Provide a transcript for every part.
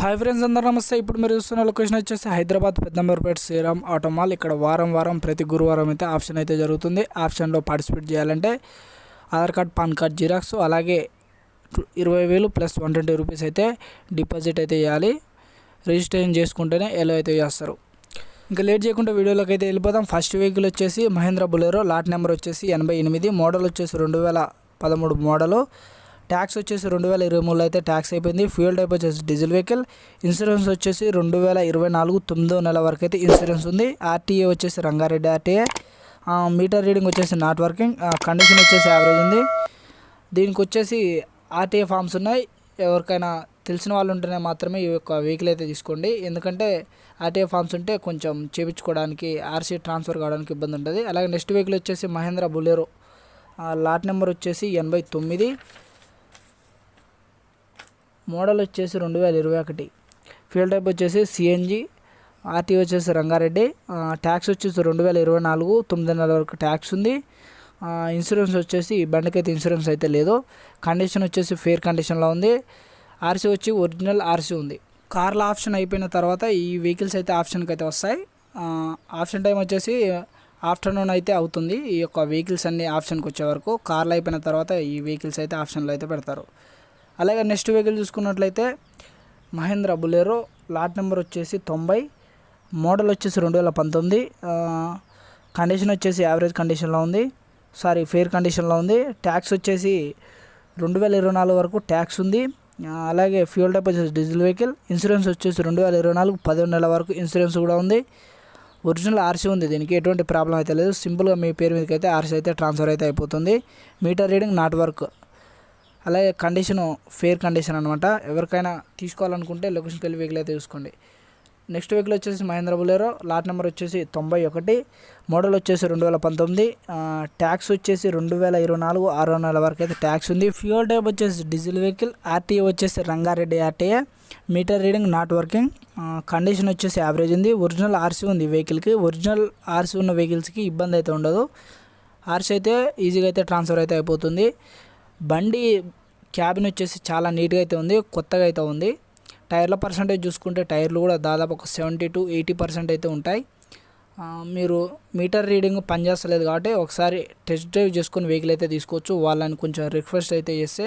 Hi friends అందరూ నమస్తే. ఇప్పుడు మీరు చూస్తున్న లొకేషన్ వచ్చేసి హైదరాబాద్ పెద్దంబర్పేట శ్రీరామ్ ఆటో మాల్ ఇక్కడ వారం వారం ప్రతి గురువారం అయితే ఆప్షన్ అయితే జరుగుతుంది. ఆప్షన్లో పార్టిసిపేట్ చేయాలంటే Aadhaar card PAN card xerox అలాగే ఇరవై వేలు ప్లస్ వన్ ట్వంటీ రూపీస్ అయితే డిపాజిట్ అయితే చేయాలి రిజిస్ట్రేషన్ చేసుకుంటేనే ఎలా అయితే చేస్తారు. ఇంకా లేట్ చేయకుండా వీడియోలోకి అయితే వెళ్ళిపోదాం. ఫస్ట్ వెహికల్ వచ్చేసి మహేంద్ర బులెరో. లాట్ నెంబర్ వచ్చేసి ఎనభై ఎనిమిది. మోడల్ వచ్చేసి రెండు వేల పదమూడు మోడలు ట్యాక్స్ వచ్చేసి రెండు వేల ఇరవై మూడులో అయితే ట్యాక్స్ అయిపోయింది. ఫ్యూయల్ టైప్ వచ్చేసి డీజిల్ వెహికల్. ఇన్సూరెన్స్ వచ్చేసి రెండు వేల ఇరవై నాలుగు తొమ్మిదో నెల వరకు అయితే ఇన్సూరెన్స్ ఉంది. ఆర్టీఏ వచ్చేసి రంగారెడ్డి ఆర్టీఏ. మీటర్ రీడింగ్ వచ్చేసి నాట్ వర్కింగ్. కండిషన్ వచ్చేసి యావరేజ్ ఉంది. దీనికి వచ్చేసి ఆర్టీఏ ఫామ్స్ ఉన్నాయి. ఎవరికైనా తెలిసిన వాళ్ళు ఉంటేనే మాత్రమే ఈ యొక్క వెహికల్ అయితే తీసుకోండి. ఎందుకంటే ఆర్టీఏ ఫామ్స్ ఉంటే కొంచెం చేపించుకోవడానికి ఆర్సీ ట్రాన్స్ఫర్ కావడానికి ఇబ్బంది ఉంటుంది. అలాగే నెక్స్ట్ వెహికల్ వచ్చేసి మహేంద్ర బులెరో. లాట్ నెంబర్ వచ్చేసి ఎనభై తొమ్మిది. మోడల్ వచ్చేసి రెండు వేల ఇరవై ఒకటి. ఫ్యూల్ టైప్ వచ్చేసి సిఎన్జి ఆర్టీ వచ్చేసి రంగారెడ్డి ట్యాక్స్ వచ్చేసి రెండు వేల ఇరవై నాలుగు తొమ్మిది నెలల వరకు ట్యాక్స్ ఉంది. ఇన్సూరెన్స్ వచ్చేసి ఈ బండికైతే ఇన్సూరెన్స్ అయితే లేదు. కండిషన్ వచ్చేసి ఫేర్ కండిషన్లో ఉంది. ఆర్సీ వచ్చి ఒరిజినల్ ఆర్సీ ఉంది. కార్ల ఆప్షన్ అయిపోయిన తర్వాత ఈ వెహికల్స్ అయితే ఆప్షన్కి అయితే వస్తాయి. ఆప్షన్ టైం వచ్చేసి ఆఫ్టర్నూన్ అయితే అవుతుంది. ఈ యొక్క వెహికల్స్ అన్ని ఆప్షన్కి వచ్చే వరకు కార్లు అయిపోయిన తర్వాత ఈ వెహికల్స్ అయితే ఆప్షన్లో అయితే పెడతారు. అలాగే నెక్స్ట్ వెహికల్ చూసుకున్నట్లయితే మహేంద్ర బులెరో లాట్ నెంబర్ వచ్చేసి తొంభై మోడల్ వచ్చేసి రెండు వేల పంతొమ్మిది కండిషన్ వచ్చేసి యావరేజ్ కండిషన్లో ఉంది. సారీ ఫెయిర్ కండిషన్లో ఉంది. ట్యాక్స్ వచ్చేసి రెండు వేల ఇరవై నాలుగు వరకు ట్యాక్స్ ఉంది. అలాగే ఫ్యూల్ టైప్ వచ్చేసి డీజిల్ వెహికల్ ఇన్సూరెన్స్ వచ్చేసి రెండు వేల ఇరవై నాలుగు పదిహేను నెలల వరకు ఇన్సూరెన్స్ కూడా ఉంది. ఒరిజినల్ ఆర్సీ ఉంది దీనికి. ఎటువంటి ప్రాబ్లం అయితే లేదు. సింపుల్గా మీ పేరు మీదకి అయితే ఆర్సీ అయితే ట్రాన్స్ఫర్ అయితే అయిపోతుంది. మీటర్ రీడింగ్ నాట్ వర్క్ అలాగే కండిషను ఫేర్ కండిషన్ అనమాట ఎవరికైనా తీసుకోవాలనుకుంటే లొకేషన్కి వెళ్ళి వెహికల్ అయితే చూసుకోండి. నెక్స్ట్ వెహికల్ వచ్చేసి మహేంద్ర బులేరో. లాట్ నెంబర్ వచ్చేసి తొంభై ఒకటి. మోడల్ వచ్చేసి రెండు వేల పంతొమ్మిది. ట్యాక్స్ వచ్చేసి రెండు వేల ఇరవై నాలుగు ఆరో నెల వరకు అయితే ట్యాక్స్ ఉంది. ఫ్యూల్ టైప్ వచ్చేసి డీజిల్ వెహికల్ ఆర్టీఏ వచ్చేసి Rangareddy RTA. Meter reading not working. Condition వచ్చేసి యావరేజ్ ఉంది. ఒరిజినల్ ఆర్సీ ఉంది వెహికల్కి. ఒరిజినల్ ఆర్సీ ఉన్న వెహికల్స్కి ఇబ్బంది అయితే ఉండదు. ఆర్సీ అయితే ఈజీగా అయితే ట్రాన్స్ఫర్ అయితే అయిపోతుంది. బండి క్యాబిన్ వచ్చేసి చాలా నీట్గా అయితే ఉంది కొత్తగా అయితే ఉంది. టైర్ల పర్సంటేజ్ చూసుకుంటే టైర్లు కూడా దాదాపు ఒక సెవెంటీ టు ఎయిటీ పర్సెంట్ అయితే ఉంటాయి. మీరు మీటర్ రీడింగ్ పనిచేస్తలేదు కాబట్టి ఒకసారి టెస్ట్ డ్రైవ్ చేసుకుని వెహికల్ అయితే తీసుకోవచ్చు. వాళ్ళని కొంచెం రిక్వెస్ట్ అయితే చేస్తే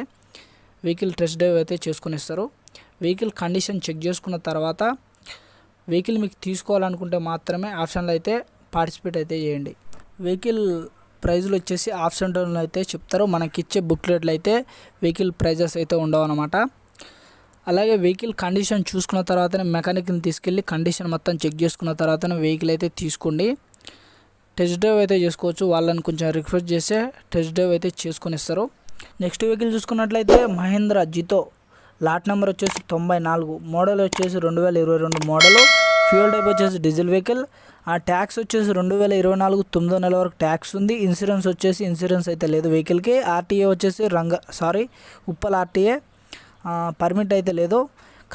వెహికల్ టెస్ట్ డ్రైవ్ అయితే చేసుకుని ఇస్తారు. వెహికల్ కండిషన్ చెక్ చేసుకున్న తర్వాత వెహికల్ మీకు తీసుకోవాలనుకుంటే మాత్రమే ఆప్షన్లో అయితే పార్టిసిపేట్ అయితే చేయండి. వెహికల్ ప్రైజులు వచ్చేసి ఆప్షన్లో అయితే చెప్తారు. మనకి ఇచ్చే బుక్లెట్లు అయితే వెహికల్ ప్రైజెస్ అయితే ఉండవు అనమాట అలాగే వెహికల్ కండిషన్ చూసుకున్న తర్వాతనే మెకానిక్ని తీసుకెళ్ళి కండిషన్ మొత్తం చెక్ చేసుకున్న తర్వాతనే వెహికల్ అయితే తీసుకోండి. టెస్ట్ డ్రైవ్ అయితే చేసుకోవచ్చు. వాళ్ళని కొంచెం రిక్వెస్ట్ చేస్తే టెస్ట్ డ్రైవ్ అయితే చేసుకొని ఇస్తారు. నెక్స్ట్ వెహికల్ చూసుకున్నట్లయితే మహేంద్ర జితో. లాట్ నెంబర్ వచ్చేసి తొంభై నాలుగు. మోడల్ వచ్చేసి రెండు వేల ఇరవై రెండు మోడలు. ఫ్యూల్ టైప్ వచ్చేసి డీజిల్ వెహికల్. ఆ ట్యాక్స్ వచ్చేసి రెండు వేల ఇరవై నాలుగు తొమ్మిదో నెల వరకు ట్యాక్స్ ఉంది. ఇన్సూరెన్స్ వచ్చేసి ఇన్సూరెన్స్ అయితే లేదు వెహికల్కి. ఆర్టీఏ వచ్చేసి రంగ సారీ ఉప్పల్ ఆర్టీఏ పర్మిట్ అయితే లేదు.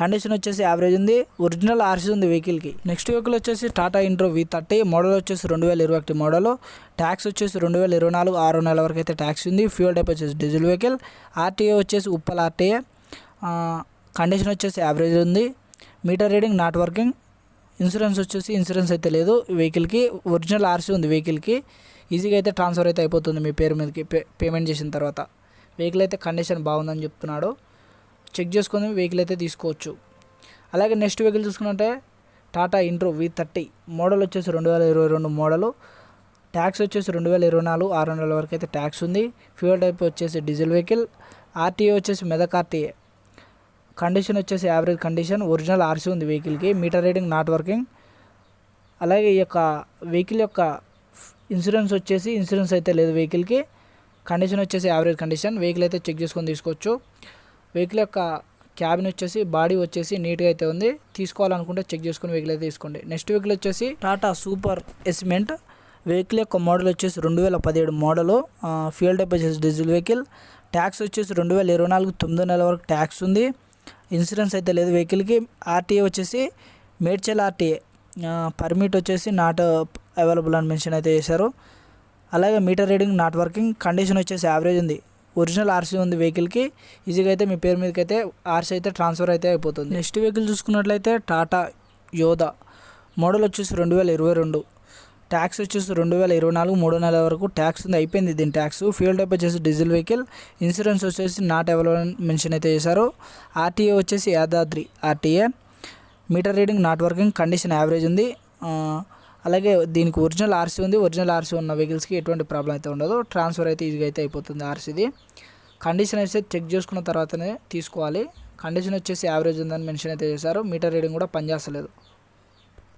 కండిషన్ వచ్చేసి యావరేజ్ ఉంది. ఒరిజినల్ ఆర్సీ ఉంది వెహికల్కి. నెక్స్ట్ వెహికల్ వచ్చేసి Tata Intra V thirty. Model వచ్చేసి రెండు వేల ఇరవై ఒకటి మోడల్. ట్యాక్స్ వచ్చేసి రెండు వేల ఇరవై నాలుగు ఆరు నెల వరకు అయితే ట్యాక్స్ ఉంది. ఫ్యూల్ టైప్ వచ్చేసి డీజిల్ వెహికల్. ఆర్టీఏ వచ్చేసి ఉప్పల్ ఆర్టీఏ. కండిషన్ వచ్చేసి యావరేజ్ ఉంది. Meter reading not working. Insurance వచ్చేసి ఇన్సూరెన్స్ అయితే లేదు. వెహికల్కి ఒరిజినల్ ఆర్సీ ఉంది వెహికల్కి. ఈజీగా అయితే ట్రాన్స్ఫర్ అయితే అయిపోతుంది మీ పేరు మీదకి పే పేమెంట్ చేసిన తర్వాత. వెహికల్ అయితే కండిషన్ బాగుందని చెప్తున్నాడు. చెక్ చేసుకొని వెహికల్ అయితే తీసుకోవచ్చు. అలాగే నెక్స్ట్ వెహికల్ చూసుకుంటే Tata Intra V thirty. Model వచ్చేసి రెండు వేల ఇరవై రెండు మోడలు. ట్యాక్స్ వచ్చేసి రెండు వేల ఇరవై నాలుగు ఆరు వందల వరకు అయితే ట్యాక్స్ ఉంది. ఫ్యూల్ టైప్ వచ్చేసి డీజిల్ వెహికల్. ఆర్టీఏ వచ్చేసి మెదక్ ఆర్టీఏ. కండిషన్ వచ్చేసి యావరేజ్ కండిషన్ ఒరిజినల్ ఆర్సీ ఉంది వెహికల్కి మీటర్ రీడింగ్ నాట్ వర్కింగ్ అలాగే ఈ యొక్క వెహికల్ యొక్క ఇన్సూరెన్స్ వచ్చేసి ఇన్సూరెన్స్ అయితే లేదు వెహికల్కి కండిషన్ వచ్చేసి యావరేజ్ కండిషన్ వెహికల్ అయితే చెక్ చేసుకొని తీసుకోవచ్చు. వెహికల్ యొక్క క్యాబిన్ వచ్చేసి బాడీ వచ్చేసి నీట్గా అయితే ఉంది. తీసుకోవాలనుకుంటే చెక్ చేసుకుని వెహికల్ అయితే తీసుకోండి. నెక్స్ట్ వెహికల్ వచ్చేసి Tata super ace mint vehicle యొక్క మోడల్ వచ్చేసి రెండు వేల పదిహేడు మోడలు ఫ్యూల్ టైప్ వచ్చేసి డీజిల్ వెహికల్ ట్యాక్స్ వచ్చేసి రెండు వేల ఇరవై నాలుగు తొమ్మిదో నెల వరకు ట్యాక్స్ ఉంది. ఇన్సూరెన్స్ అయితే లేదు. వెహికల్కి ఆర్టీఏ వచ్చేసి మేడ్చల్ ఆర్టీఏ. పర్మిట్ వచ్చేసి నాట్ అవైలబుల్ అని మెన్షన్ అయితే చేశారు. అలాగే meter reading not working condition వచ్చేసి యావరేజ్ ఉంది. ఒరిజినల్ ఆర్సీ ఉంది వెహికల్కి. ఈజీగా అయితే మీ పేరు మీదకి అయితే ఆర్సీ అయితే ట్రాన్స్ఫర్ అయితే అయిపోతుంది. నెక్స్ట్ వెహికల్ చూసుకున్నట్లయితే టాటా యోధా. మోడల్ వచ్చేసి రెండు వేల ఇరవై రెండు. ట్యాక్స్ వచ్చేసి రెండు వేల ఇరవై నాలుగు మూడో నెల వరకు ట్యాక్స్ ఉంది అయిపోయింది దీని ట్యాక్స్. ఫ్యూల్ టైప్ వచ్చేసి డీజిల్ వెహికల్. ఇన్సూరెన్స్ వచ్చేసి నాట్ అవైలబుల్ మెన్షన్ అయితే చేశారు. ఆర్టీఏ వచ్చేసి Yadadri RTA. Meter reading not working condition average ఉంది. అలాగే దీనికి ఒరిజినల్ ఆర్సీ ఉంది. ఒరిజినల్ ఆర్సీ ఉన్న వెహికల్స్కి ఎటువంటి ప్రాబ్లం అయితే ఉండదు. ట్రాన్స్ఫర్ అయితే ఈజీగా అయితే అయిపోతుంది ఆర్సీది. కండిషన్ అయితే చెక్ చేసుకున్న తర్వాతనే తీసుకోవాలి. కండిషన్ వచ్చేసి యావరేజ్ ఉందని మెన్షన్ అయితే చేశారు. మీటర్ రీడింగ్ కూడా పనిచేస్తలేదు.